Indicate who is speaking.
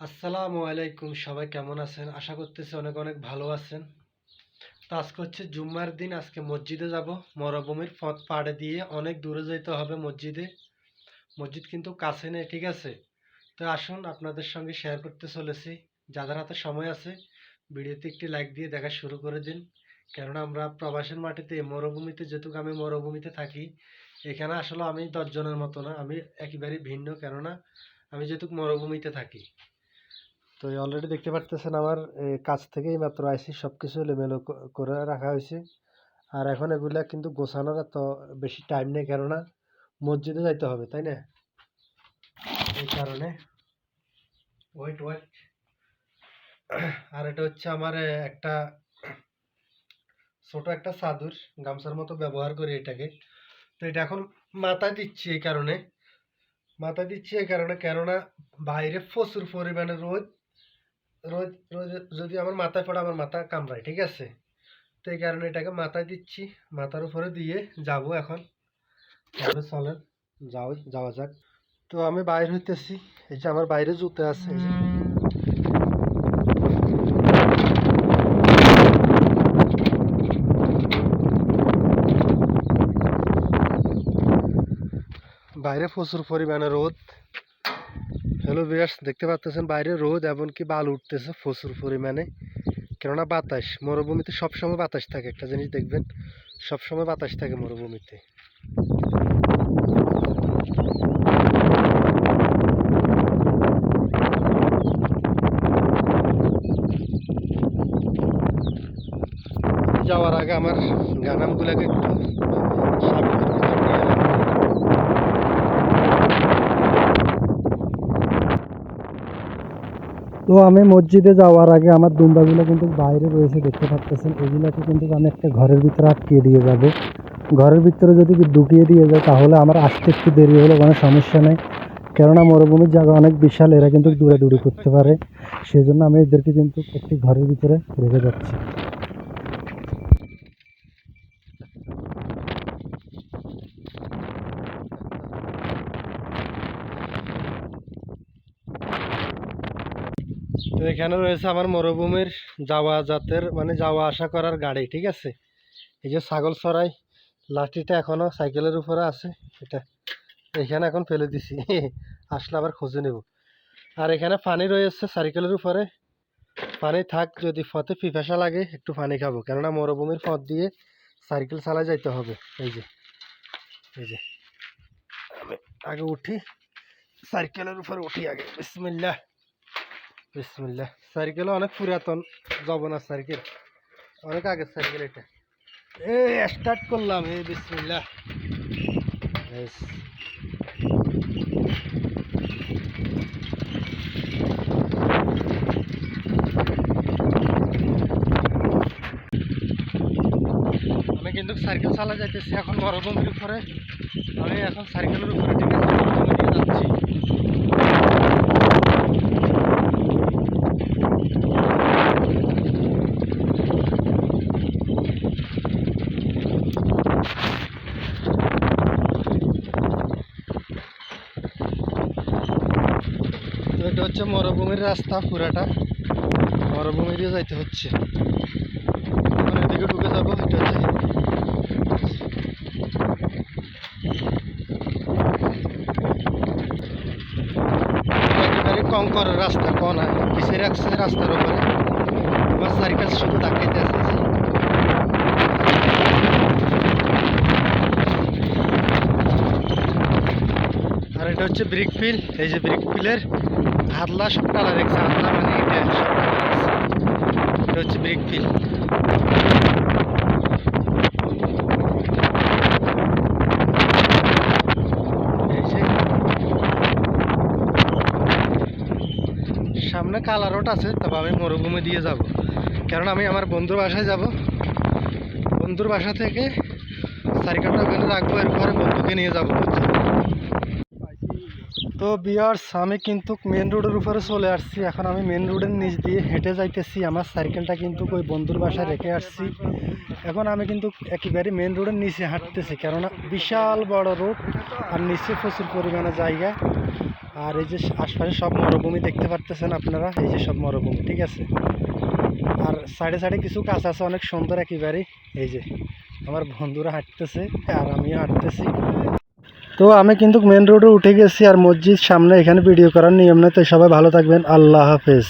Speaker 1: আসসালামু আলাইকুম, সবাই কেমন আছেন? আশা করতেছি অনেক অনেক ভালো আছেন। তো আজকে হচ্ছে জুম্মার দিন, আজকে মসজিদে যাব। মরুভূমির পথ পাড়ে দিয়ে অনেক দূরে যেতে হবে মসজিদে। মসজিদ কিন্তু কাছে নেই, ঠিক আছে? তো আসুন, আপনাদের সঙ্গে শেয়ার করতে চলেছি। যাদের হাতে সময় আছে, ভিডিওতে একটি লাইক দিয়ে দেখা শুরু করে দিন। কেননা আমরা প্রবাসের মাটিতে, মরুভূমিতে যেহেতু আমি মরুভূমিতে থাকি, এখানে আসলে আমি দশজনের মতো না। আমি একেবারেই ভিন্ন, কেননা আমি যেহেতু মরুভূমিতে থাকি। তো অলরেডি দেখতে পারতেছেন আমার কাছ থেকেই মাত্র আইসি সব কিছু এলোমেলো করে রাখা হয়েছে। আর এখন এগুলা কিন্তু গোছানোর এত বেশি টাইম নেই, কেননা মসজিদে যাইতে হবে, তাই না? এই কারণে। ওয়েট ওয়েট আর এটা হচ্ছে আমার একটা ছোট একটা চাদর গামছার মতো ব্যবহার করি এটাকে। তো এটা এখন মাথায় দিচ্ছি এই কারণে। মাথায় দিচ্ছি এই কারণে, কেননা বাইরে প্রচুর পরিমাণে রোদ। রোদ রোদ যদি আমার মাথায় পড়ে, আমার মাথা কামড়ায়, ঠিক আছে? তো এই কারণে এটাকে মাথায় দিচ্ছি। মাথার উপরে দিয়ে যাব এখন। তবে চলেন, যাও, যাওয়া যাক। তো আমি বাইর হইতেছি। এই যে আমার বাইরে জুতো আছে, এই যে। বাইরে প্রচুর পরিমাণে রোদ। হ্যালো বিয়ার্স দেখতে পাচ্ছেন বাইরে রোদ এমনকি বাল উঠতেছে প্রচুর পরিমাণে। কেননা বাতাস, মরুভূমিতে সবসময় বাতাস থাকে। একটা জিনিস দেখবেন, সবসময় বাতাস থাকে মরুভূমিতে। যাওয়ার আগে আমার গানামগুলোকে একটু সামনে তো আমি মসজিদে যাওয়ার আগে আমার দুম্বাগুলো কিন্তু বাইরে রয়েছে, দেখতে পাচ্ছেন। এগুলোকে কিন্তু আমি একটা ঘরের ভিতরে আটকিয়ে দিয়ে যাব। ঘরের ভিতরে যদি ঢুকিয়ে দিয়ে যায় তাহলে আমার আসতে একটু দেরি হলে, কোনো সমস্যা নেই। কেননা মরুভূমির জায়গা অনেক বিশাল, এরা কিন্তু দূরে দূরে করতে পারে। সেই জন্য আমি এদেরকে কিন্তু একটি ঘরের ভিতরে রেখে যাচ্ছি। তো এখানে রয়েছে আমার মরুভূমির যাওয়া জাতের মানে যাওয়া আসা করার গাড়ি, ঠিক আছে? এই যে ছাগল সরাই লাঠিটা এখনও সাইকেলের উপরে আছে, এটা এখানে এখন ফেলে দিছি, আসলে আবার খুঁজে নেব। আর এখানে পানি রয়েছে সাইকেলের উপরে, পানি থাক, যদি পথে পিপাসা লাগে, একটু পানি খাব, কেননা মরুভূমির পথ দিয়ে সাইকেল চালায় যাইতে হবে, এই যে এই যে। আগে উঠি, সাইকেলের উপরে উঠি আগে, বিসমিল্লাহ। বিসমিল্লাহ। সাইকেল অনেক পুরাতন জবনা সাইকেল অনেক আগের সাইকেল এটা। এই স্টার্ট করলাম, এই বিসমিল্লাহ। বেশ। আমি কিন্তু সাইকেল চালা যাইতেছি, এখন মরুভূমির উপরে। আমি এখন সাইকেলের উপরে ঠিক যাচ্ছি। হচ্ছে মরুভূমির রাস্তা পুরাটা। মরুভূমি দিয়ে যাইতে হচ্ছে। এদিকে ঢুকে যাব, এটা হচ্ছে কঙ্করের রাস্তা কনা পিছিয়ে রাখছে রাস্তার উপরে। আমার সাইকেল শুধু ডাকাইতে আছে আর এটা হচ্ছে ব্রিক ফিল এই যে ব্রিক ফিলের হাতলা সব কালার রেখেছে হাতলা মানে এটা সব কালার রেখেছে এটা হচ্ছে ব্রিক ফিল সামনে কালা রোড আছে, তবে আমি মরুভূমি দিয়ে যাব। কারণ আমি আমার বন্ধুর বাসায় যাব। বন্ধুর বাসা থেকে সাইকেলটা ওখানে রাখব, এরপরে বন্ধুকে নিয়ে যাব। তো বিয়ার্স আমি কিন্তু মেন রোডের উপরে চলে আসছি। এখন আমি মেন রোডের নিচ দিয়ে হেঁটে যাইতেছি। আমার সাইকেলটা কিন্তু ওই বন্ধুর বাসায় রেখে আসছি। এখন আমি কিন্তু একেবারে মেন রোডের নিচে হাঁটতেছি। কেননা বিশাল বড় রোড আর নিচে প্রচুর পরিমাণে জায়গা। আর এই যে আশপাশে সব মরুভূমি দেখতে পারতেছেন আপনারা, এই যে সব মরুভূমি, ঠিক আছে? আর সাইডে সাইডে কিছু গাছ আছে, অনেক সুন্দর একেবারে। এই যে, আমার বন্ধুরা হাঁটতেছে, আর আমিও হাঁটতেছি। তো আমি কিন্তু মেন রোডে উঠে গেছি আর মসজিদ সামনে, এখানে ভিডিও করার নিয়ম নেই, তো সবাই ভালো থাকবেন। আল্লাহ হাফেজ।